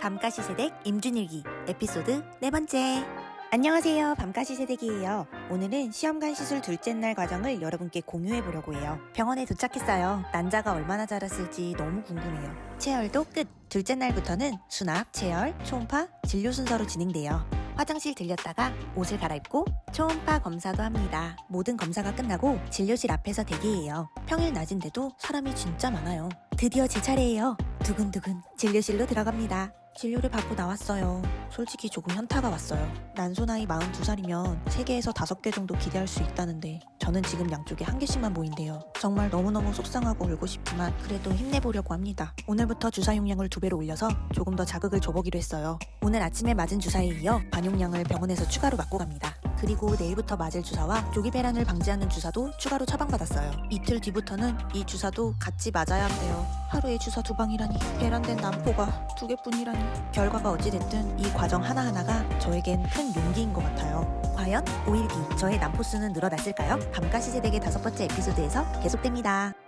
밤가시 세댁 임준일기 에피소드 네 번째. 안녕하세요. 밤가시 세댁이에요. 오늘은 시험관 시술 둘째 날 과정을 여러분께 공유해 보려고 해요. 병원에 도착했어요. 난자가 얼마나 자랐을지 너무 궁금해요. 체열도 끝. 둘째 날부터는 수납, 체열, 초음파, 진료 순서로 진행돼요. 화장실 들렸다가 옷을 갈아입고 초음파 검사도 합니다. 모든 검사가 끝나고 진료실 앞에서 대기해요. 평일 낮인데도 사람이 진짜 많아요. 드디어 제 차례예요. 두근두근 진료실로 들어갑니다. 진료를 받고 나왔어요. 솔직히 조금 현타가 왔어요. 난소 나이 42살이면 3개에서 5개 정도 기대할 수 있다는데 저는 지금 양쪽에 한 개씩만 보인대요. 정말 너무너무 속상하고 울고 싶지만 그래도 힘내보려고 합니다. 오늘부터 주사 용량을 두 배로 올려서 조금 더 자극을 줘보기로 했어요. 오늘 아침에 맞은 주사에 이어 반용량을 병원에서 추가로 맞고 갑니다. 그리고 내일부터 맞을 주사와 조기 배란을 방지하는 주사도 추가로 처방받았어요. 이틀 뒤부터는 이 주사도 같이 맞아야 한대요. 하루에 주사 두 방이라니 배란된 난포가 두 개뿐이라니 결과가 어찌됐든 이 과정 하나하나가 저에겐 큰 용기인 것 같아요. 과연 5일 뒤 저의 난포 수는 늘어났을까요? 밤가시 세대의 다섯 번째 에피소드에서 계속됩니다.